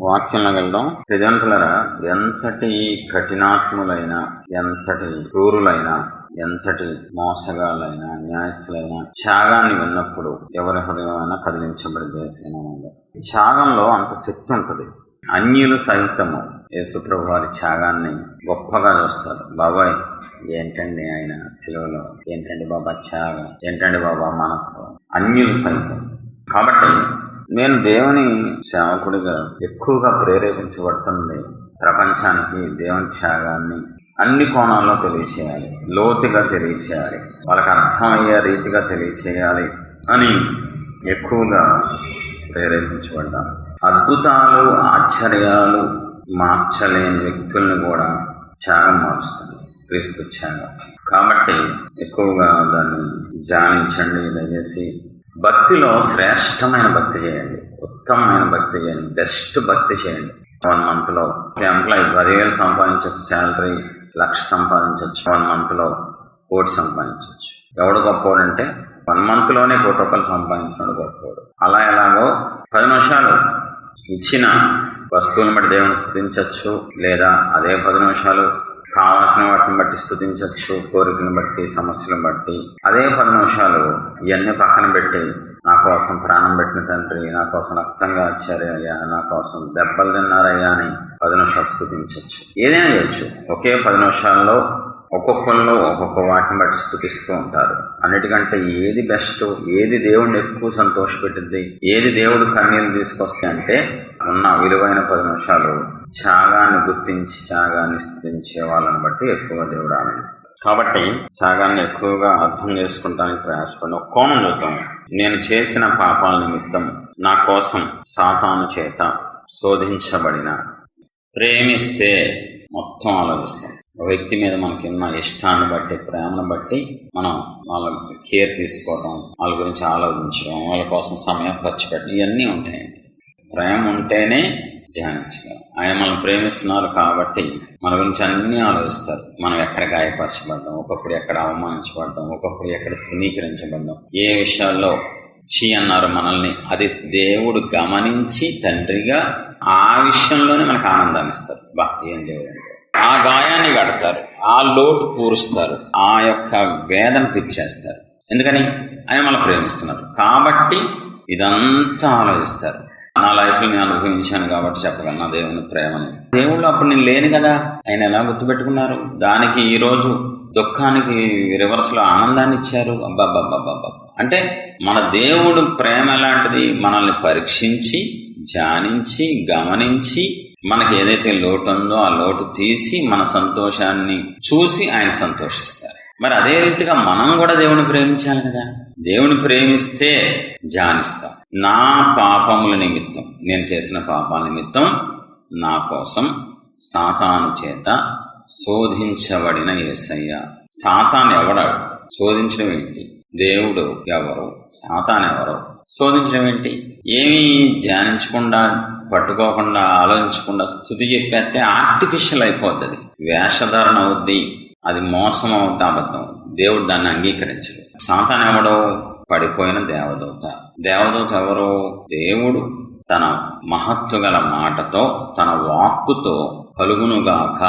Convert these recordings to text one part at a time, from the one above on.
వాక్యంలో వెళ్దాం. ప్రజంతులరా ఎంతటి కఠినాత్ములైన ఎంతటి క్రూరులైన ఎంతటి మోసగాళ్ళైనా న్యాయస్తులైన త్యాగాన్ని విన్నప్పుడు ఎవరి హృదయమైనా కదిలించబడి చేసిన త్యాగంలో అంత శక్తి ఉంటుంది. అన్యులు సహితము యేసుప్రభు వారి త్యాగాన్ని గొప్పగా చూస్తారు. బాబాయ్ ఏంటండి ఆయన సిలువలో? ఏంటండి బాబా త్యాగం? ఏంటండి బాబా మనస్సు? అన్యులు సహితం. కాబట్టి నేను దేవుని సేవకుడిగా ఎక్కువగా ప్రేరేపించబడుతుంది ప్రపంచానికి దేవుని త్యాగాన్ని. అన్ని కోణాల్లో తెలియచేయాలి లోతుగా తెలియచేయాలి వాళ్ళకి అర్థమయ్యే రీతిగా తెలియచేయాలి అని ఎక్కువగా ప్రేరేపించబడ్డాను. అద్భుతాలు ఆశ్చర్యాలు మార్చలేని వ్యక్తుల్ని కూడా త్యాగం మారుస్తుంది క్రీస్తు త్యాగం. కాబట్టి ఎక్కువగా దాన్ని ధ్యానించండి దయచేసి భక్తిలో శ్రేష్టమైన భక్తి చేయండి. ఉత్తమమైన భక్తి చేయండి. బెస్ట్ భక్తి చేయండి. వన్ మంత్లో ఎంప్లాయీ పదివేలు సంపాదించవచ్చు శాలరీ లక్ష సంపాదించవచ్చు వన్ మంత్లో కోటి సంపాదించవచ్చు ఎవడు గొప్పవాడు అంటే వన్ మంత్లోనే కోటి రూపాయలు సంపాదించినాడు గొప్పవాడు అలా ఎలాగో పది నిమిషాలు ఇచ్చిన వస్తువులను బట్టి దేవుని స్థుతించవచ్చు లేదా అదే పది నిమిషాలు కావాల్సిన వాటిని బట్టి స్థుతించవచ్చు కోరికను బట్టి సమస్యలను బట్టి. అదే పది నిమిషాలు ఇవన్నీ పక్కన పెట్టి నా కోసం ప్రాణం పెట్టిన తండ్రి నా కోసం రక్తంగా వచ్చారయ్యా నా కోసం దెబ్బలు తిన్నారయ్యా అని పది నిమిషాలు స్థుతించవచ్చు ఏదైనా చేయొచ్చు. ఒకే పది నిమిషాల్లో ఒక్కొక్కళ్ళు ఒక్కొక్క వాటిని బట్టి స్థుతిస్తూ ఉంటారు. అన్నిటికంటే ఏది బెస్ట్ ఏది దేవుడిని ఎక్కువ సంతోషపెట్టింది ఏది దేవుడు కన్నీళ్ళు తీసుకొస్తే అంటే ఉన్న విలువైన పది నిమిషాలు త్యాగాన్ని గుర్తించి త్యాగాన్ని స్థితించే వాళ్ళని బట్టి ఎక్కువ దేవుడు ఆనందిస్తాడు. కాబట్టి త్యాగాన్ని ఎక్కువగా అర్థం చేసుకుంటానికి ప్రయాసపడిన ఒక కోణం చూద్దాం. నేను చేసిన పాపాల నిమిత్తం నా కోసం సాతాను చేత శోధించబడిన ప్రేమిస్తే మొత్తం ఆలోచిస్తాం. ఒక వ్యక్తి మీద మనకున్న ఇష్టాన్ని బట్టి ప్రేమను బట్టి మనం వాళ్ళ కేర్ తీసుకోవడం వాళ్ళ గురించి ఆలోచించడం వాళ్ళ కోసం సమయం ఖర్చు పెట్టడం ఇవన్నీ ఉంటాయి ప్రేమ ఉంటేనే ధ్యానించగలం. ఆయన మనం ప్రేమిస్తున్నారు కాబట్టి మన గురించి అన్ని ఆలోచిస్తారు. మనం ఎక్కడ గాయపరచబడ్డాం? ఒకప్పుడు ఎక్కడ అవమానించబడ్డాం? ఒకప్పుడు ఎక్కడ తృణీకరించబడ్డాం? ఏ విషయాల్లో చీ అన్నారు మనల్ని? అది దేవుడు గమనించి తండ్రిగా ఆ విషయంలోనే మనకు ఆనందాన్ని ఇస్తారు. బా ఏం దేవుడు అంటే? ఆ గాయాన్ని కడతారు. ఆ లోటు పూరుస్తారు. ఆ యొక్క వేదన తెచ్చేస్తారు ఎందుకని? ఆయన మనం ప్రేమిస్తున్నారు. కాబట్టి ఇదంతా ఆలోచిస్తారు. నా లైఫ్లో నేను అనుభవించాను కాబట్టి చెప్పగలను. నా దేవుని ప్రేమని. దేవుళ్ళు అప్పుడు నేను లేను కదా. ఆయన ఎలా గుర్తుపెట్టుకున్నారు? దానికి ఈరోజు దుఃఖానికి రివర్స్లో ఆనందాన్ని ఇచ్చారు. అబ్బాబ్బాబ్బాబ్బా అంటే మన దేవుడు ప్రేమ ఎలాంటిది? మనల్ని పరీక్షించి ధ్యానించి గమనించి మనకి ఏదైతే లోటు ఉందో ఆ లోటు తీసి మన సంతోషాన్ని చూసి ఆయన సంతోషిస్తారు. మరి అదే రీతిగా మనం కూడా దేవుని ప్రేమించాలి కదా. దేవుని ప్రేమిస్తే ధ్యానిస్తాం. నా పాపముల నిమిత్తం నేను చేసిన పాపాల నిమిత్తం నా కోసం సాతాను చేత శోధించబడిన ఏసయ్య. సాతాన్ ఎవడాడు శోధించడం ఏంటి? దేవుడు ఎవరు? సాతాన్ ఎవరు? శోధించడం ఏంటి? ఏమీ ధ్యానించకుండా పట్టుకోకుండా ఆలోచించకుండా స్థుతి చెప్పేస్తే ఆర్టిఫిషియల్ అయిపోద్ది వేషధారణ అవుద్ది. అది మోసం అవుద్ది అబద్ధం దేవుడు దాన్ని అంగీకరించడు సాతాన్ ఎవడో పడిపోయిన దేవదూత. దేవదూత ఎవరో? దేవుడు తన మహత్తు గల మాటతో తన వాక్కుతో కలుగునుగాక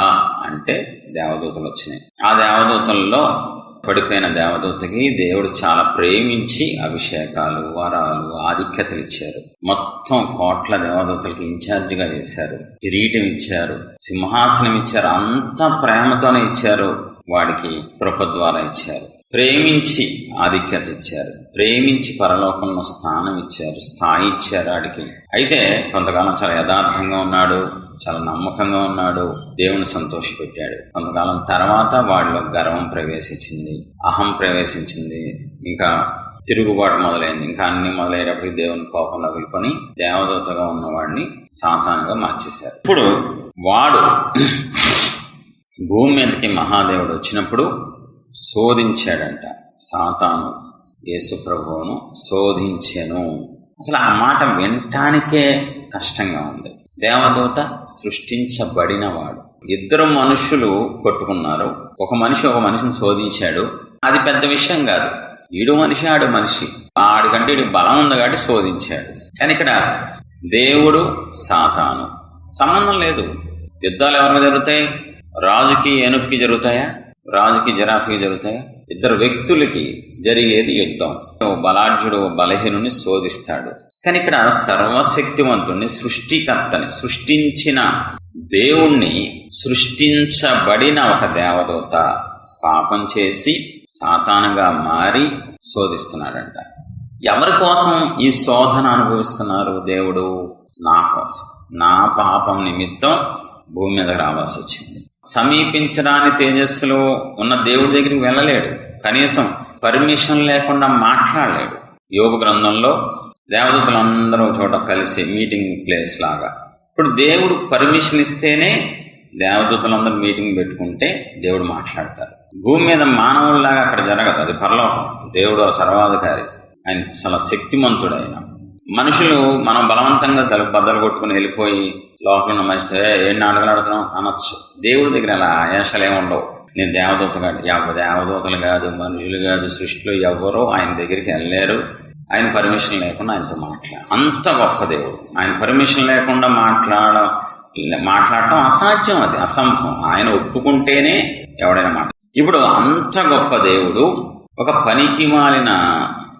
అంటే దేవదూతలు వచ్చినాయి. ఆ దేవదూతల్లో పడిపోయిన దేవదూతకి దేవుడు చాలా ప్రేమించి అభిషేకాలు వరాలు ఆధిక్యతలు ఇచ్చారు. మొత్తం కోట్ల దేవదూతలకి ఇన్ఛార్జిగా చేశారు. కిరీటం ఇచ్చారు. సింహాసనం ఇచ్చారు. అంత ప్రేమతోనే ఇచ్చారు. వాడికి కృప ద్వారా ఇచ్చారు. ప్రేమించి ఆధిక్యత ఇచ్చారు. ప్రేమించి పరలోకంలో స్థానం ఇచ్చారు. స్థాయి ఇచ్చారు వాడికి అయితే కొంతకాలం చాలా యథార్థంగా ఉన్నాడు. చాలా నమ్మకంగా ఉన్నాడు. దేవుని సంతోషపెట్టాడు కొంతకాలం తర్వాత వాడిలో గర్వం ప్రవేశించింది. అహం ప్రవేశించింది. ఇంకా తిరుగుబాటు మొదలైంది. ఇంకా అన్ని మొదలయ్యేటప్పటికి దేవుని కోపంలో తగులుకొని దేవదూతగా ఉన్నవాడిని సాతానుగా మార్చేశారు. ఇప్పుడు వాడు భూమి మీదకి మహాదేవుడు వచ్చినప్పుడు శోధించాడంట. సాతాను యేసుప్రభువును శోధించెను. అసలు ఆ మాట వినటానికే కష్టంగా ఉంది. దేవదూత సృష్టించబడినవాడు. ఇద్దరు మనుషులు కొట్టుకున్నారు. ఒక మనిషి ఒక మనిషిని శోధించాడు. అది పెద్ద విషయం కాదు. ఈడు మనిషి ఆడు మనిషి. ఆడికంటే ఈడు బలం ఉంది కాబట్టి శోధించాడు. కానీ ఇక్కడ దేవుడు సాతాను. సంబంధం లేదు. యుద్ధాలు ఎవరికి జరుగుతాయి? రాజుకి ఏనుక్కి జరుగుతాయా? రాజుకి జిరాఫీకి జరుగుతాయా? ఇద్దరు వ్యక్తులకి జరిగేది యుద్ధం. ఓ బలాఢ్యుడు ఓ బలహీనుని శోధిస్తాడు. కానీ ఇక్కడ సర్వశక్తివంతుణ్ణి సృష్టికర్తని సృష్టించిన దేవుణ్ణి సృష్టించబడిన ఒక దేవదూత పాపం చేసి సాతానుగా మారి శోధిస్తున్నాడంట. ఎవరి కోసం ఈ శోధన అనుభవిస్తున్నారు దేవుడు? నా కోసం. నా పాపం నిమిత్తం భూమి మీద రావాల్సి వచ్చింది. సమీపించరాని తేజస్సులో ఉన్న దేవుడి దగ్గరికి వెళ్ళలేడు. కనీసం పర్మిషన్ లేకుండా మాట్లాడలేడు. యోగ గ్రంథంలో దేవదూతలందరూ చోట కలిసి మీటింగ్ ప్లేస్ లాగా. ఇప్పుడు దేవుడు పర్మిషన్ ఇస్తేనే దేవదూతలందరూ మీటింగ్ పెట్టుకుంటే దేవుడు మాట్లాడతారు భూమి మీద మానవుల్లాగా అక్కడ జరగదు. అది పరలోకం. దేవుడు ఆ సర్వాధికారి. ఆయన చాలా శక్తిమంతుడు ఆయన మనుషులు మనం బలవంతంగా తల బద్దలు కొట్టుకుని వెళ్ళిపోయి లోపల ఉన్న మనిషి ఏం నాటకాలు ఆడుతున్నాం అనొచ్చు. దేవుడి దగ్గర అలా ఆయాసాలు ఏముండవు ఉండవు. నేను దేవదూత కాదు. ఎవ దేవదూతలు కాదు మనుషులు కాదు సృష్టిలో ఎవరో ఆయన దగ్గరికి వెళ్ళలేరు. ఆయన పర్మిషన్ లేకుండా ఆయనతో మాట్లాడ. అంత గొప్ప దేవుడు. ఆయన పర్మిషన్ లేకుండా మాట్లాడ మాట్లాడటం అసాధ్యం అది. అసంభవం. ఆయన ఒప్పుకుంటేనే ఎవడైనా మాట ఇప్పుడు అంత గొప్ప దేవుడు ఒక పనికి మాలిన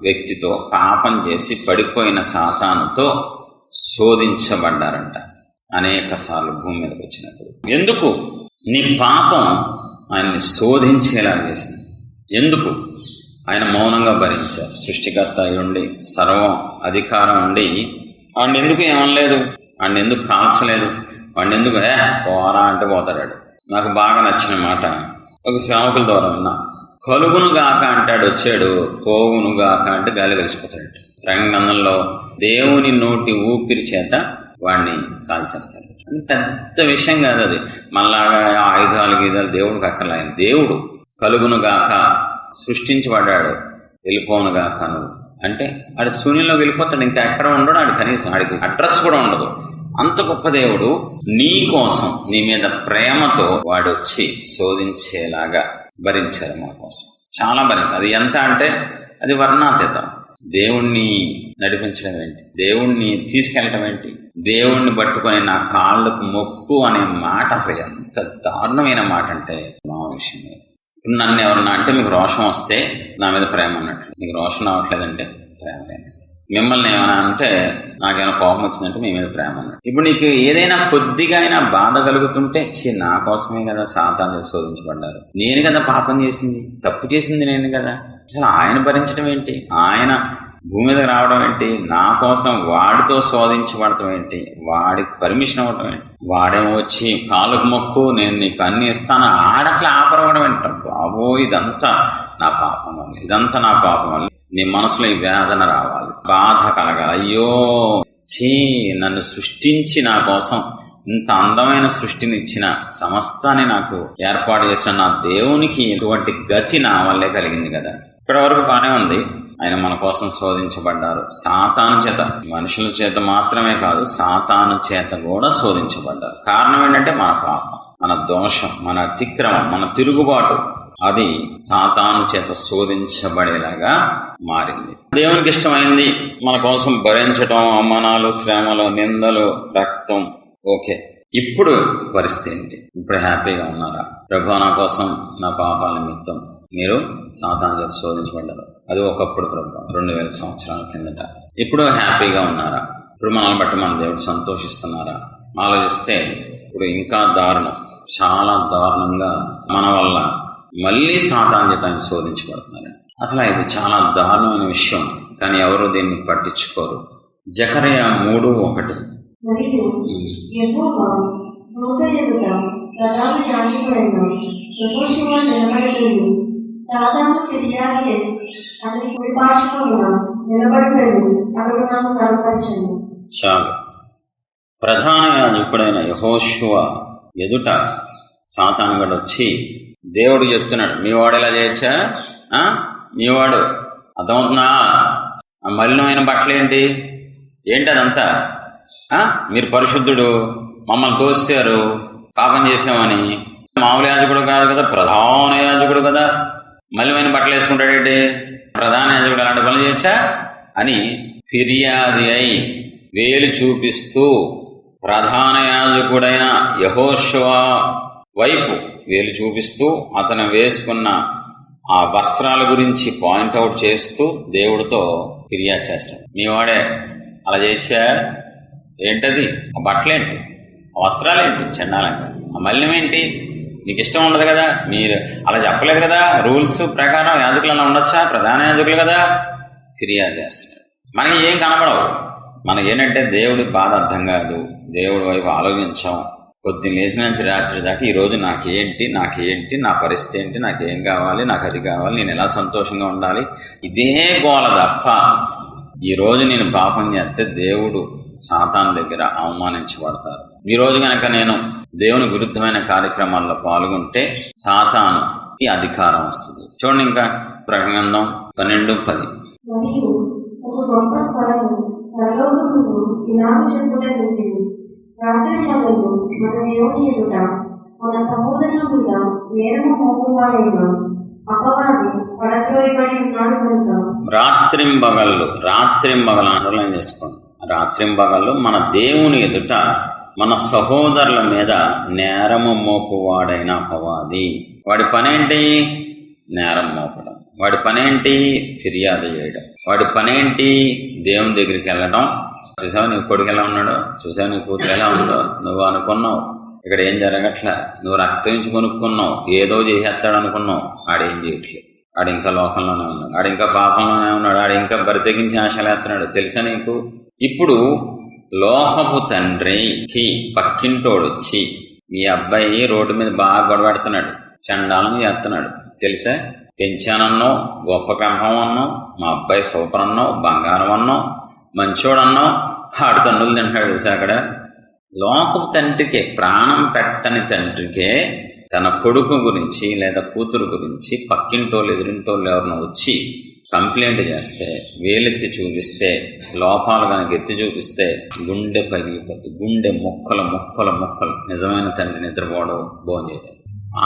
వ్యక్తితో పాపం చేసి పడిపోయిన సాతానుతో శోధించబడ్డారంట. అనేక సార్లు భూమి మీదకి వచ్చినప్పుడు. ఎందుకు? నీ పాపం ఆయన్ని శోధించేలా చేసింది. ఎందుకు? ఆయన మౌనంగా భరించారు. సృష్టికర్త అయి ఉండి సర్వం అధికారం ఉండి వాడిని ఎందుకు ఏమనలేదు? వాడిని ఎందుకు కాల్చలేదు? వాడిని ఎందుకు ఏ పోరా అంటే పోతాడు నాకు బాగా నచ్చిన మాట ఒక సేవకుల ద్వారా విన్నా. కలుగును గాక అంటాడు వచ్చాడు పోవును గాక అంటే గాలి కలిసిపోతాడు రంగంలో దేవుని నోటి ఊపిరి చేత వాడిని కాల్చేస్తాడు. అది పెద్ద విషయం కాదు అది. మళ్ళాగా ఆయుధాలు గీదాలు దేవుడికి అక్కర్లేని దేవుడు. కలుగును గాక సృష్టించబడ్డాడు. వెళ్ళిపోను గాక నువ్వు అంటే ఆడు శూన్యంలోకి వెళ్ళిపోతాడు. ఇంకా ఎక్కడ ఉండడు ఆడు కనీసం. ఆడికి అడ్రస్ కూడా ఉండదు. అంత గొప్ప దేవుడు నీ కోసం నీ మీద ప్రేమతో వాడు వచ్చి శోధించేలాగా భరించారు మా కోసం. చాలా భరించారు. అది ఎంత అంటే అది వర్ణాతీతం. దేవుణ్ణి నడిపించడం ఏంటి? దేవుణ్ణి తీసుకెళ్ళటం ఏంటి? దేవుణ్ణి పట్టుకొని నా కాళ్ళకు మొక్కు అనే మాట అసలు ఎంత దారుణమైన మాట అంటే మా విషయం నన్ను ఎవరన్నా అంటే మీకు రోషం వస్తే నా మీద ప్రేమ అన్నట్లు మీకు రోషం అవ్వట్లేదంటే ప్రేమ లేదు మిమ్మల్ని ఏమైనా అంటే నాకేమైనా కోపం వచ్చిందంటే మీ మీద ప్రేమ ఇప్పుడు నీకు ఏదైనా కొద్దిగా అయినా బాధ కలుగుతుంటే చి నా కోసమే కదా సాతాన్ని శోధించబడ్డారు. నేను కదా పాపం చేసింది తప్పు చేసింది నేను కదా. అసలు ఆయన భరించడం ఏంటి? ఆయన భూమి మీద రావడం ఏంటి? నా కోసం వాడితో శోధించబడటం ఏంటి? వాడికి పర్మిషన్ అవ్వడం ఏంటి? వాడేమో వచ్చి కాలుకు మొక్కు నేను నీకు అన్ని ఇస్తాను. ఆడసలు ఆపరవడం ఏంటో? బాబో ఇదంతా నా పాపం వల్ల. ఇదంతా నా పాపం వల్ల. నీ మనసులో ఈ వేదన రావాలి. బాధ కలగాలి. అయ్యో చీ నన్ను సృష్టించి నా కోసం ఇంత అందమైన సృష్టిని ఇచ్చిన సమస్తాన్ని నాకు ఏర్పాటు చేసిన నా దేవునికి ఎటువంటి గతి నా వల్లే కలిగింది కదా. ఇప్పటి వరకు బాగానే ఉంది. ఆయన మన కోసం శోధించబడ్డారు. సాతాను చేత మనుషుల చేత మాత్రమే కాదు సాతాను చేత కూడా శోధించబడ్డారు. కారణం ఏంటంటే మన పాపం మన దోషం మన అతిక్రమం మన తిరుగుబాటు. అది సాతాను చేత శోధించబడేలాగా మారింది. దేవునికి ఇష్టమైంది మన కోసం భరించటం అవమానాలు శ్రమలు నిందలు రక్తం. ఓకే. ఇప్పుడు పరిస్థితి ఏంటి? ఇప్పుడు హ్యాపీగా ఉన్నారా? ప్రభు నా కోసం నా పాపాల నిమిత్తం మీరు సాతాను చేత శోధించబడ్డారు. అది ఒకప్పుడు ప్రభు రెండు వేల సంవత్సరాల కిందట. ఇప్పుడు హ్యాపీగా ఉన్నారా? ఇప్పుడు మనల్ని బట్టి మన దేవుడు సంతోషిస్తున్నారా? ఆలోచిస్తే ఇప్పుడు ఇంకా దారుణం చాలా దారుణంగా మన వల్ల మళ్ళీ సాతాన్ చేత ఆయన శోధించబడుతున్నారు అసలు ఇది చాలా దారుణమైన విషయం కానీ ఎవరు దీన్ని పట్టించుకోరు. జకరయ మూడు ఒకటి. సాధారణ ఫిర్యాది అతని కుడి నాకు కనపరిచింది చాలు. ప్రధాన యాజకుడైన యహోశువ ఎదుట సాతానుగడు వచ్చి దేవుడు చెప్తున్నాడు మీ వాడు ఎలా చేయొచ్చా? మీ వాడు అర్థమవుతున్నా ఆ మలినమైన బట్టలేంటి ఏంటి? అదంతా? మీరు పరిశుద్ధుడు మమ్మల్ని తోసారు పాపం చేసామని మామూలు యాజకుడు కాదు కదా ప్రధాన యాజకుడు కదా. మలిమైన బట్టలు వేసుకుంటాడేంటి ప్రధాన యాజకుడు అలాంటి పనులు చేయొచ్చా? అని ఫిర్యాది అయి వేలు చూపిస్తూ ప్రధాన యాజకుడైన యహోశివ వైపు వేలు చూపిస్తూ అతను వేసుకున్న ఆ వస్త్రాల గురించి పాయింట్అవుట్ చేస్తూ దేవుడితో ఫిర్యాదు చేస్తాడు. మీ వాడే అలా చేయొచ్చా ఏంటది? ఆ బట్టలేంటి? ఆ వస్త్రాలేంటి? చండాలంటే ఆ మలినం ఏంటి? నీకు ఇష్టం ఉండదు కదా? మీరు అలా చెప్పలేదు కదా? రూల్స్ ప్రకారం యాజకులు అలా ఉండొచ్చా? ప్రధాన యాజకులు కదా? ఫిర్యాదు చేస్తున్నాడు మనకి ఏం కనబడవు. మనకి ఏంటంటే దేవుడి బాధ అర్థం కాదు. దేవుడి వైపు ఆలోచించాం. పొద్దున్న లేచిన నుంచి రాత్రి దాకా ఈ రోజు నాకేంటి నాకేంటి నా పరిస్థితి ఏంటి నాకేం కావాలి నాకు అది కావాలి నేను ఎలా సంతోషంగా ఉండాలి? ఇదే గోల తప్ప ఈ రోజు నేను పాపం చేస్తే దేవుడు సాతాన్ దగ్గర అవమానించబడతారు. ఈ రోజు నేను దేవుని విరుద్ధమైన కార్యక్రమాల్లో పాల్గొంటే సాతాను ఈ అధికారం వస్తుంది. చూడండి ఇంకా ప్రకటనందం పన్నెండు పది. ఒక గొప్ప స్వరము ఇలాగ రాత్రి పగలు మన దేవుని ఎదుట మన సహోదరుల మీద నేరము మోపువాడైన అపవాది పడద్రోయబడి ఉన్నాడు కనుక. రాత్రింబగళ్ళు రాత్రింబగలు అండర్లైన్ చేసుకోండి. రాత్రింబగళ్ళు మన దేవుని ఎదుట మన సహోదరుల మీద నేరము మోపువాడైన అపవాది. వాడి పనేంటి? నేరం మోపడం. వాడి పనేంటి? ఫిర్యాదు చేయడం. వాడి పనేంటి? దేవుని దగ్గరికి వెళ్ళడం చూసావు నీ కొడుకు ఎలా ఉన్నాడో? చూసావు నీ కూతురు ఎలా ఉందో? నువ్వు అనుకున్నావు. ఇక్కడ ఏం జరగట్లే. నువ్వు రక్తించి కొనుక్కున్నావు. ఏదో చేసేస్తాడు అనుకున్నావు ఆడేం చేయట్లేదు. ఆడు ఇంకా లోకంలోనే ఉన్నాడు. ఆడు ఇంకా పాపంలోనే ఉన్నాడు. ఆడు ఇంకా బ్రతికించి ఆశలేస్తున్నాడు తెలుసా నీకు? ఇప్పుడు లోకపు తండ్రికి పక్కింటోడు వచ్చి మీ అబ్బాయి రోడ్డు మీద బాగా గొడవెడుతున్నాడు చండాలం చేస్తున్నాడు. తెలుసా? పెంచానన్నో గొప్ప పెంపం అన్నావు మా అబ్బాయి సూపర్ అన్నావు బంగారం అన్నావు మంచోడు ఆడు తండ్రులు తింటాడు తెలుసా అక్కడ? లోకపు తండ్రికే ప్రాణం పెట్టని తండ్రికే తన కొడుకు గురించి లేదా కూతురు గురించి పక్కింటోళ్ళు ఎదురింటోళ్ళు ఎవరినో వచ్చి కంప్లైంట్ చేస్తే వేలెత్తి చూపిస్తే లోపాలు కనుక ఎత్తి చూపిస్తే గుండె పగిలిపోతుంది గుండె మొక్కల మొక్కల మొక్కలు. నిజమైన తండ్రి నిద్రపోవడం భోజనం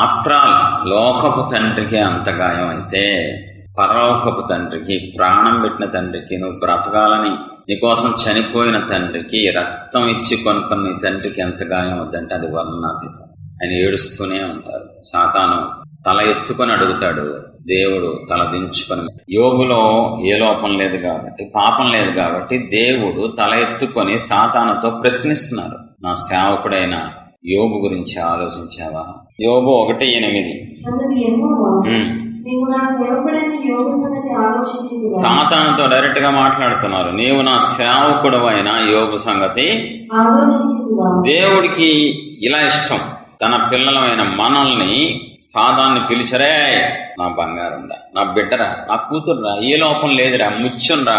ఆఫ్టర్ లోకపు తండ్రికి అంత గాయం అయితే పరలోకపు తండ్రికి ప్రాణం పెట్టిన తండ్రికి నువ్వు బ్రతకాలని నీకోసం చనిపోయిన తండ్రికి రక్తం ఇచ్చి కొనుక్కున్న నీ తండ్రికి ఎంత గాయం అవుద్దంటే అది వర్ణనాతీతం ఆయన ఏడుస్తూనే ఉంటారు. సాతాను తల ఎత్తుకొని అడుగుతాడు దేవుడు తల దించుకొని యోగులో ఏ లోపం లేదు కాబట్టి పాపం లేదు కాబట్టి దేవుడు తల ఎత్తుకొని సాతానుతో ప్రశ్నిస్తున్నారు నా సేవకుడైన యోగు గురించి ఆలోచించావా? యోగు ఒకటి ఎనిమిది. సాతానుతో డైరెక్ట్గా మాట్లాడుతున్నారు. నీవు నా సేవకుడు అయిన యోగు సంగతి దేవుడికి ఇలా ఇష్టం. తన పిల్లలమైన మనల్ని సాదాన్ని పిలిచరే నా బంగారంరా నా బిడ్డరా నా కూతురురా ఏ లోపం లేదురా ముచ్చుంరా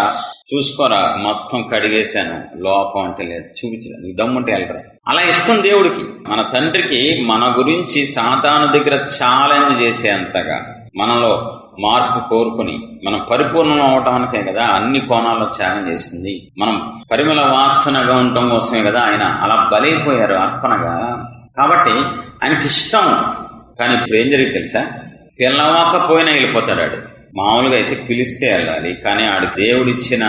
చూసుకోరా మొత్తం కడిగేశాను. లోపం అంటే లేదు చూపించలేదు. నీ దమ్ముంటే వెళ్ళరా. అలా ఇష్టం దేవుడికి. మన తండ్రికి మన గురించి సాతాను దగ్గర ఛాలెంజ్ చేసేంతగా మనలో మార్పు కోరుకుని మనం పరిపూర్ణం అవటానికే కదా అన్ని కోణాల్లో ఛాలెంజ్ చేసింది. మనం పరిమళ వాసనగా ఉండటం కోసమే కదా ఆయన అలా బలైపోయారు అర్పణగా. కాబట్టి ఆయనకి ఇష్టం కానీ ఇప్పుడు ఏం జరిగింది తెలుసా? పిల్లవాకపోయినా వెళ్ళిపోతాడు మామూలుగా అయితే పిలిస్తే వెళ్ళాలి కానీ ఆడు దేవుడిచ్చిన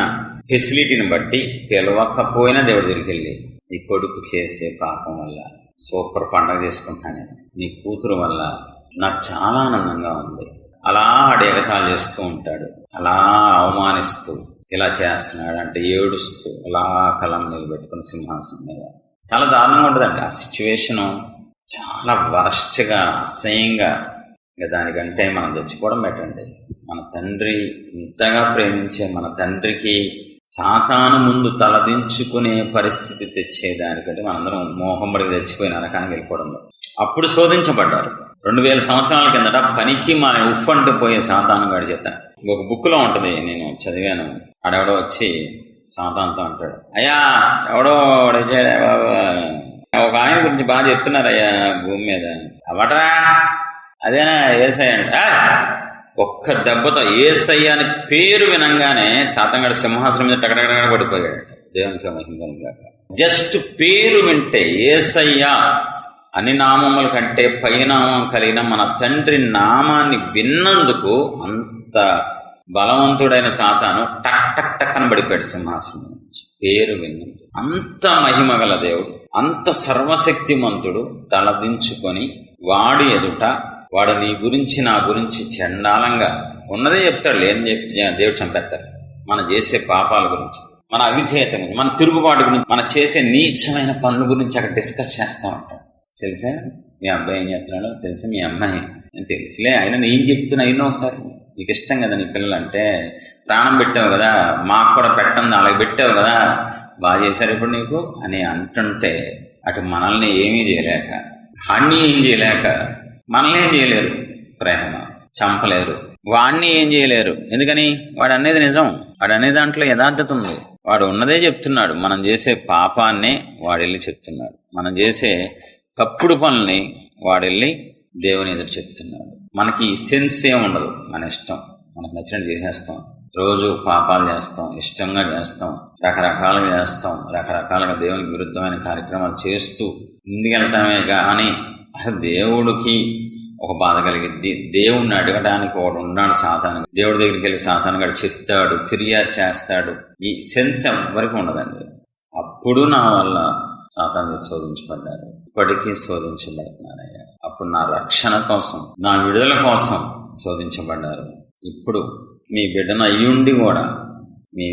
ఫెసిలిటీని బట్టి పిలవకపోయినా దేవుడి దగ్గరికి వెళ్ళి నీ కొడుకు చేసే పాపం వల్ల సూపర్ పండగ చేసుకుంటాను నీ కూతురు వల్ల నాకు చాలా ఆనందంగా ఉంది. అలా ఆడు ఎగతాళి చేస్తూ ఉంటాడు అలా అవమానిస్తూ ఇలా చేస్తున్నాడు అంటే ఏడుస్తూ అలా కలం నిలబెట్టుకుని సింహాసనం మీద. చాలా దారుణంగా ఉంటుందండి. ఆ సిచ్యువేషను చాలా వరస్ట్గా అసహ్యంగా ఇంకా దానికంటే మనం తెచ్చుకోవడం పెట్టండి మన తండ్రి ఇంతగా ప్రేమించే మన తండ్రికి సాతాను ముందు తలదించుకునే పరిస్థితి తెచ్చేదానికంటే మనందరం మోహంబడికి తెచ్చిపోయిన నరకానికి వెళ్ళిపోవడం అప్పుడు శోధించబడ్డారు. రెండు వేల సంవత్సరాల కిందట పనికి మన ఉఫ్ అంటూ పోయే సాతాను గడి చేత ఒక బుక్లో ఉంటది నేను చదివాను. ఆడెవడో వచ్చి సాతాంతో అంటాడు అయ్యా ఎవడో బాబు. ఒక ఆయన గురించి బాగా చెప్తున్నారయ్యా భూమి మీద. అవటరా అదేనా? ఏసై అంటే. ఒక్క దెబ్బతో ఏసయ్య అని పేరు వినంగానే సాతంగడ సింహాసనం మీద టకటకటక పడిపోయాడు. దేవునికి మహిమ జస్ట్ పేరు వింటే ఏసయ్య అని నామముల కంటే పైనామం కలిగిన మన తండ్రి నామాన్ని విన్నందుకు అంత బలవంతుడైన సాతాను టక్ టక్ టక్ అని పడిపోయాడు సింహాసనం నుంచి. పేరు విన్నందుకు. అంత మహిమ గల దేవుడు అంత సర్వశక్తిమంతుడు తలదించుకొని వాడి ఎదుట వాడు నీ గురించి నా గురించి చండాలంగా ఉన్నదే చెప్తాడు. లేని చెప్తే దేవుడు చంపేస్తారు. మనం చేసే పాపాల గురించి మన అవిధేయత గురించి మన తిరుగుబాటు గురించి మనం చేసే నీచమైన పనుల గురించి అక్కడ డిస్కస్ చేస్తా ఉంటాం. తెలుసా? మీ అబ్బాయి ఏం చెప్తున్నాడో తెలుసా? మీ అమ్మాయి అని తెలుసులే. ఆయన నేను చెప్తున్నా? అయినా ఒకసారి నీకు ఇష్టం కదా నీ పిల్లలంటే. ప్రాణం పెట్టావు కదా. మాకు కూడా పెట్టండి అలాగే పెట్టావు కదా. బాగా చేశారు ఇప్పుడు నీకు అని అంటుంటే అటు మనల్ని ఏమీ చేయలేక వాణ్ణి ఏం చేయలేక మనల్ని ఏం చేయలేరు. ప్రేమ చంపలేరు. వాణ్ణి ఏం చేయలేరు. ఎందుకని? వాడు అనేది నిజం. వాడు అనే దాంట్లో యథార్థత ఉంది. వాడు ఉన్నదే చెప్తున్నాడు. మనం చేసే పాపాన్నే వాడు వెళ్ళి చెప్తున్నాడు. మనం చేసే తప్పుడు పనుల్ని వాడు వెళ్ళి దేవుని ఎదురు చెప్తున్నాడు. మనకి సెన్స్ ఏం ఉండదు. మన ఇష్టం. మనకు నచ్చినట్టు చేసేస్తాం. రోజు పాపాలు చేస్తాం. ఇష్టంగా చేస్తాం. రకరకాలుగా చేస్తాం. రకరకాలుగా దేవునికి విరుద్ధమైన కార్యక్రమాలు చేస్తూ ముందుకెళ్తామే కానీ అసలు దేవుడికి ఒక బాధ కలిగింది. దేవుణ్ణి అడగడానికి ఒకడు ఉన్నాడు సాధారణ దేవుడి దగ్గరికి వెళ్ళి సాతాను చెప్తాడు ఫిర్యాదు చేస్తాడు. ఈ సెన్స్ ఎవరికి ఉండదండి. అప్పుడు నా వల్ల సాధారణ శోధించబడ్డారు. ఇప్పటికీ శోధించబడుతున్నారయ్యా అప్పుడు నా రక్షణ కోసం నా విడుదల కోసం శోధించబడ్డారు. ఇప్పుడు మీ బిడ్డను అయ్యుండి కూడా మీ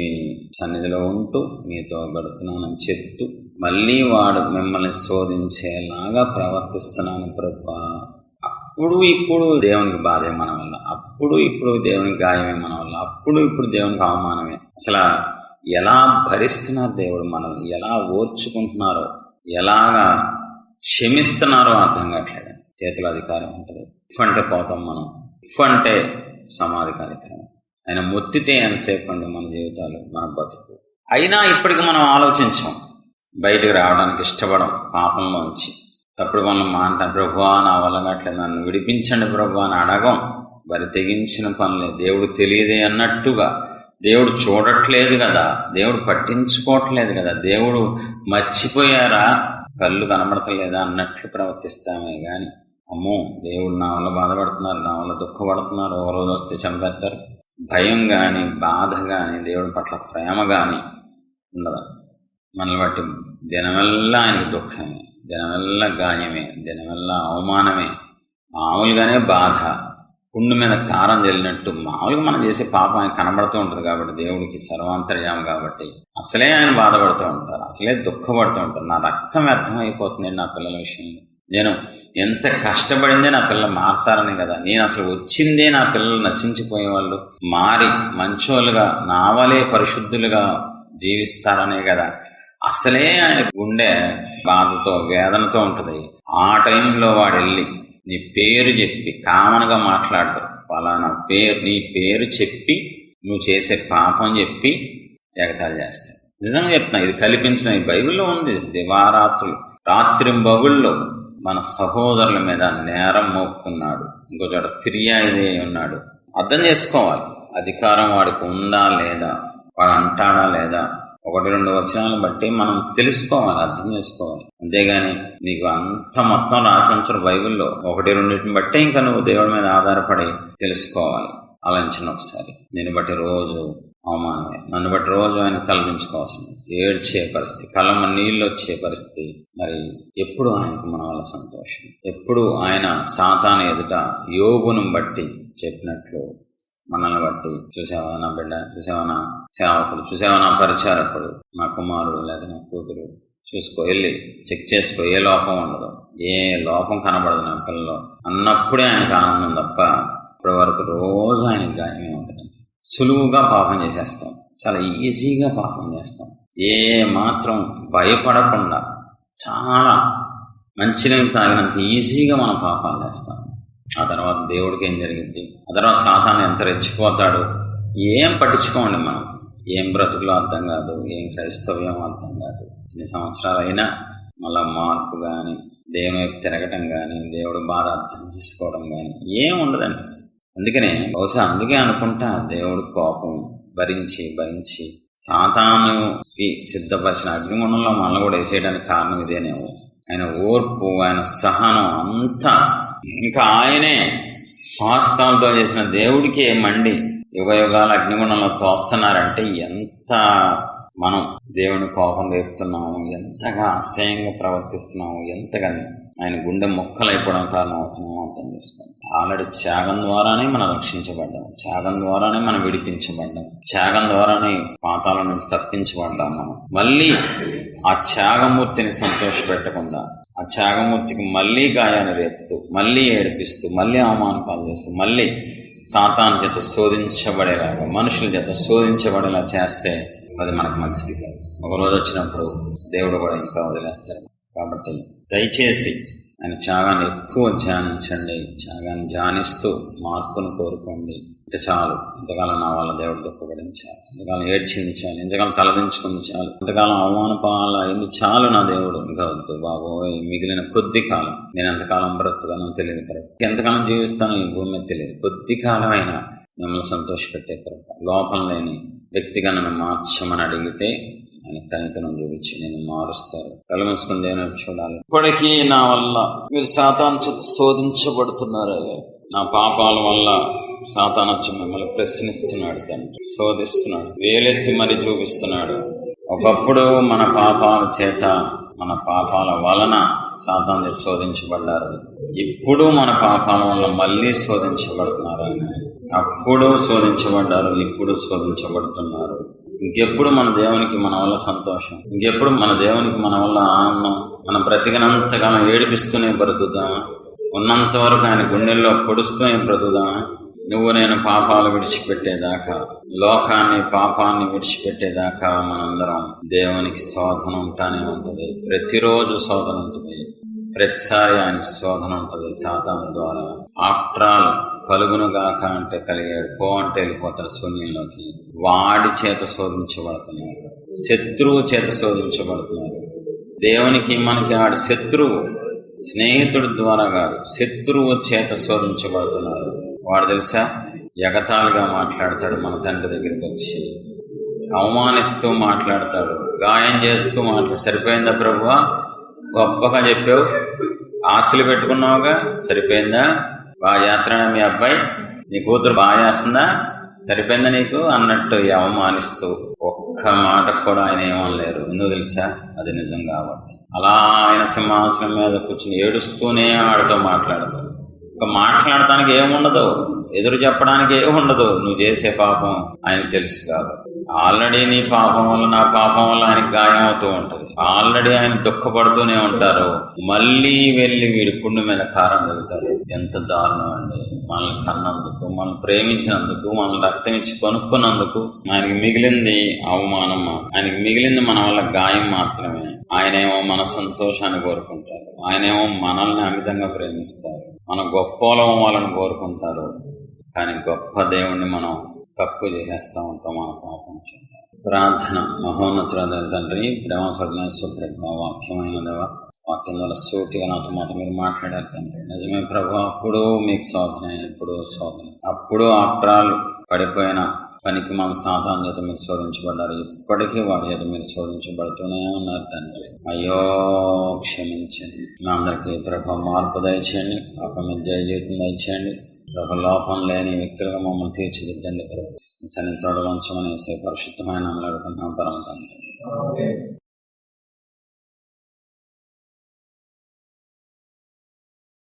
సన్నిధిలో ఉంటూ మీతో గడుపుతున్నానని చెప్తూ మళ్ళీ వాడు మిమ్మల్ని శోధించేలాగా ప్రవర్తిస్తున్నాను ప్రభా. అప్పుడు ఇప్పుడు దేవునికి బాధే మన వల్ల. అప్పుడు ఇప్పుడు దేవునికి గాయమే మన వల్ల. అప్పుడు ఇప్పుడు దేవునికి అవమానమే. అసలు ఎలా భరిస్తున్నారు దేవుడు మనల్ని? ఎలా ఓర్చుకుంటున్నారో? ఎలాగా క్షమిస్తున్నారో అర్థం కావట్లేదు. చేతుల అధికారం ఉంటుంది. ఇఫ్ అంటే పోతాం మనం. ఇఫ్ అంటే సమాధి కార్యక్రమం. ఆయన మొత్తితే ఎంతసేపు అండి మన జీవితాలు? మన బతుకు. అయినా ఇప్పటికి మనం ఆలోచించాం. బయటకు రావడానికి ఇష్టపడం పాపంలోంచి అప్పుడు మనం మాట ప్రభువా నా వల్ల గట్లేదు నన్ను విడిపించండి ప్రభు అని అడగం. మరి తెగించిన పనులే. దేవుడు తెలియదే అన్నట్టుగా. దేవుడు చూడట్లేదు కదా. దేవుడు పట్టించుకోవట్లేదు కదా. దేవుడు మర్చిపోయారా? కళ్ళు కనబడతలేదా అన్నట్లు ప్రవర్తిస్తామే కానీ అమ్మో దేవుడు నా వల్ల బాధపడుతున్నారు నా వల్ల దుఃఖపడుతున్నారు. ఒక రోజు వస్తే చంపేస్తారు. భయం కానీ బాధ కానీ దేవుడి పట్ల ప్రేమ కానీ ఉండదు? మనల్ని బట్టి దినమెల్లా ఆయనకు దుఃఖమే దినవల్ల గాయమే దినవల్ల అవమానమే మామూలుగానే బాధ. పుండు మీద కారం చల్లినట్టు మామూలుగా మనం చేసే పాపం ఆయన కనబడుతూ ఉంటుంది కాబట్టి దేవుడికి సర్వాంతర్యాం కాబట్టి. అసలే ఆయన బాధపడుతూ ఉంటారు అసలే దుఃఖపడుతూ ఉంటారు. నా రక్తం వ్యర్థమైపోతుంది నా పిల్లల విషయంలో. నేను ఎంత కష్టపడిందే నా పిల్లలు మారతారని కదా. నేను అసలు వచ్చిందే నా పిల్లలు నశించిపోయే వాళ్ళు మారి మంచోళ్ళుగా నావలే పరిశుద్ధులుగా జీవిస్తారనే కదా. అసలే ఆయన గుండె బాధతో వేదనతో ఉంటుంది. ఆ టైంలో వాడు వెళ్ళి నీ పేరు చెప్పి కామన్గా మాట్లాడదు పలానా పేరు నీ పేరు చెప్పి నువ్వు చేసే పాపం చెప్పి ఎగతాలు చేస్తాడు. నిజంగా చెప్తున్నా ఇది కల్పించిన ఈ బైబిల్లో ఉంది. దివారాత్రులు రాత్రింబగుల్లో మన సహోదరుల మీద నేరం మోపుతున్నాడు. ఇంకో చోట ఫిర్యాదు ఉన్నాడు. అర్థం చేసుకోవాలి. అధికారం వాడికి ఉందా లేదా? వాడు అంటాడా లేదా? ఒకటి రెండు వచనాలను బట్టి మనం తెలుసుకోవాలి అర్థం చేసుకోవాలి. అంతేగాని నీకు అంత మొత్తం రాసించిన బైబిల్లో ఒకటి రెండింటిని బట్టి ఇంకా నువ్వు దేవుడి మీద ఆధారపడి తెలుసుకోవాలి. ఆలోచన ఒకసారి. నేను బట్టి రోజు అవమానమే. నన్ను బట్టి రోజు ఆయన తలదించుకోవాల్సింది. ఏడ్చే పరిస్థితి కళ్ళమ్మ నీళ్ళు వచ్చే పరిస్థితి. మరి ఎప్పుడు ఆయనకు మన వల్ల సంతోషం? ఎప్పుడు ఆయన సాతాన ఎదుట యోగును బట్టి చెప్పినట్లు మనల్ని బట్టి. చూసావా నా బిడ్డ చూసావా నా సేవకుడు చూసావా నా పరిచారకుడు నా కుమారుడు లేదా నా కూతురు. చూసుకో వెళ్ళి చెక్ చేసుకో ఏ లోపం ఉండదు. ఏ లోపం కనబడదు నా పిల్లలో అన్నప్పుడే ఆయనకు ఆనందం తప్ప ఇప్పటి వరకు రోజు ఆయనకు గాయమే ఉంటుంది సులువుగా పాపం చేసేస్తాం. చాలా ఈజీగా పాపం చేస్తాం. ఏ మాత్రం భయపడకుండా చాలా మంచినీళ్ళు తాగినంత ఈజీగా మనం పాపాలు చేస్తాం. ఆ తర్వాత దేవుడికి ఏం జరిగింది? ఆ తర్వాత సాతాను ఎంత రెచ్చిపోతాడు? ఏం పట్టించుకోండి మనం. ఏం బ్రతుకులో అర్థం కాదు ఏం క్రైస్తవ్యం అర్థం కాదు. ఎన్ని సంవత్సరాలు అయినా మళ్ళా మార్పు కానీ దేవుని వైపు తిరగటం కానీ దేవుడు బాధ అర్థం చేసుకోవడం కానీ ఏం ఉండదండి. అందుకనే బహుశా అందుకే అనుకుంటా దేవుడు కోపం భరించి భరించి సాతానుకి సిద్ధపరిచిన అగ్నిగుణంలో మనల్ని కూడా వేసేయడానికి కారణం ఇదేనేమో. ఆయన ఓర్పు ఆయన సహనం అంతా ఇంకా ఆయనే స్వాస్థాలతో చేసిన దేవుడికి మండి యుగ యుగాల అగ్నిగుణంలో తోస్తున్నారంటే ఎంత మనం దేవుని కోపం రేపుతున్నాము ఎంతగా అసహ్యంగా ప్రవర్తిస్తున్నాము ఎంతగా ఆయన గుండె మొక్కలైపోవడం కారణం అవుతున్నాము అర్థం చేసుకోండి. ఆల్రెడీ త్యాగం ద్వారానే మనం రక్షించబడ్డాం త్యాగం ద్వారానే మనం విడిపించబడ్డాం త్యాగం ద్వారానే పాతాల నుంచి తప్పించబడ్డాం మనం. మళ్ళీ ఆ త్యాగమూర్తిని సంతోషపెట్టకుండా ఆ త్యాగమూర్తికి మళ్ళీ గాయాన్ని రేపుతూ మళ్ళీ ఏడిపిస్తూ మళ్ళీ అవమానపాలు చేస్తూ మళ్ళీ సాతాను చేత శోధించబడేలాగా మనుషుల చేత శోధించబడేలా చేస్తే అది మనకు మంచిది కాదు. ఒకరోజు వచ్చినప్పుడు దేవుడు కూడా ఇంకా వదిలేస్తారు. కాబట్టి దయచేసి ఆయన త్యాగాన్ని ఎక్కువ ధ్యానించండి త్యాగాన్ని ధ్యానిస్తూ మార్పును కోరుకోండి. ఇంకా చాలు. ఇంతకాలం నా వల్ల దేవుడు దుఃఖపడింది చాలు ఇంతకాలం ఏడ్చింది చాలు. ఇంతకాలం తలదించుకుంది చాలు. ఇంతకాలం అవమాన పాలైంది అయింది చాలు నా దేవుడు. ఇంకా వద్దు బాబోయ్ మిగిలిన కొద్ది కాలం. నేను ఎంతకాలం బ్రతుకుతానో తెలియదు కరెక్ట్ ఎంతకాలం జీవిస్తానో ఈ భూమి మీద తెలియదు. కొద్ది కాలం అయినా మిమ్మల్ని సంతోషపెట్టే కరెక్ట్ లోపం లేని వ్యక్తిగా నన్ను మార్చమని అడిగితే ఆయన కనికరం చూపించి నేను మారుస్తారు కళ్ళు చూడాలి. ఇప్పటికీ నా వల్ల మీరు సాతాన్ చేత శోధించబడుతున్నారు. నా పాపాల వల్ల సాతానొచ్చి మిమ్మల్ని ప్రశ్నిస్తున్నాడు తండ్రి శోధిస్తున్నాడు వేలెత్తి మరి చూపిస్తున్నాడు. ఒకప్పుడు మన పాపాల చేత మన పాపాల వలన సాతాన్ని శోధించబడ్డారు. ఇప్పుడు మన పాపాల వల్ల మళ్ళీ శోధించబడుతున్నారు ఆయన. అప్పుడు శోధించబడ్డారు ఇప్పుడు శోధించబడుతున్నారు. ఇంకెప్పుడు మన దేవునికి మన వల్ల సంతోషం ఇంకెప్పుడు మన దేవునికి మన వల్ల ఆనందం మన బ్రతికినంతకాలం ఏడిపిస్తూనే బ్రతుకుదాం ఉన్నంత వరకు ఆయన గుండెల్లో పొడుస్తూ బ్రతుకుదాం నువ్వు నేను పాపాలు విడిచిపెట్టేదాకా లోకాన్ని పాపాన్ని విడిచిపెట్టేదాకా మనందరం దేవునికి శోధన ఉంటానే ఉంటుంది. ప్రతిరోజు శోధన ఉంటుంది. ప్రతిసారి ఆయన శోధన ఉంటుంది సాతాను ద్వారా. ఆఫ్టర్ ఆల్ కలుగునుగాక అంటే కలిగాడు పో అంటే వెళ్ళిపోతాడు శూన్యంలోకి. వాడి చేత శోధించబడుతున్నాడు శత్రువు చేత శోధించబడుతున్నాడు దేవునికి మనకి ఆడు శత్రువు. స్నేహితుడి ద్వారా కాదు శత్రువు చేత శోధించబడుతున్నారు వాడు తెలుసా? ఎగతాళిగా మాట్లాడతాడు మన తండ్రి దగ్గరికి వచ్చి. అవమానిస్తూ మాట్లాడతాడు గాయం చేస్తూ మాట్లాడు సరిపోయిందా ప్రభువా? గొప్పగా చెప్పావు. ఆశలు పెట్టుకున్నావుగా? సరిపోయిందా? బాగా చేస్తున్నాడా మీ అబ్బాయి? నీ కూతురు బాగా చేస్తుందా? సరిపోయిందా నీకు? అన్నట్టు అవమానిస్తూ ఒక్క మాట కూడా ఆయన ఏమనలేరు. ఎందుకు తెలుసా? అది నిజం కాబట్టి అలా ఆయన సింహాసనం మీద కూర్చుని ఏడుస్తూనే ఆడితో మాట్లాడతాడు ఇంకా మాట్లాడటానికి ఏముండదు? ఎదురు చెప్పడానికి ఏముండదు? నువ్వు చేసే పాపం ఆయనకు తెలుసు కాదు. ఆల్రెడీ నీ పాపం వల్ల నా పాపం వల్ల ఆయనకు గాయం అవుతూ ఉంటుంది. ఆల్రెడీ ఆయన దుఃఖపడుతూనే ఉంటారు. మళ్ళీ వెళ్ళి వీడి పుండు మీద కారం వెళ్తారు ఎంత దారుణం అండి మనల్ని కన్నందుకు మనల్ని ప్రేమించినందుకు మనల్ని రక్తం ఇచ్చి కొనుక్కున్నందుకు ఆయనకి మిగిలింది అవమానం ఆయనకి మిగిలింది మన వల్ల గాయం మాత్రమే. ఆయనేమో మన సంతోషాన్ని కోరుకుంటారు ఆయనేమో మనల్ని అమితంగా ప్రేమిస్తారు మన గొప్పలం వాళ్ళని కోరుకుంటారు కానీ గొప్ప దేవుణ్ణి మనం తక్కువ చేసేస్తాం ఉంటాం మన పాపం చేత. ప్రార్థన మహోన్నతుల తండ్రి ప్రేమ సూప్రభ వాక్యమైనదేవ? వాక్యం ద్వారా సూటిగా నాతో మాట మీరు మాట్లాడారు తండ్రి. నిజమే ప్రభు అప్పుడు మీకు శోధన ఎప్పుడు శోధన అప్పుడు అప్రాలు పడిపోయిన పనికి మన సాధారణ చేత మీరు శోధించబడ్డారు. ఇప్పటికీ వాడి చేత మీరు శోధించబడుతూనే ఉన్నారు తండ్రి. అయ్యో క్షమించండి. మా అందరికీ ప్రభావ మార్పు దయచేయండి. పాప మీద జయ జీవితం దయచేయండి. లోపం లేని వ్యక్తులుగా మమ్మల్ని తీర్చిదిద్దండి ప్రభు సన్నిధితోడు వంచమని పరిశుద్ధమైన అమలు పరమ తండ్రి.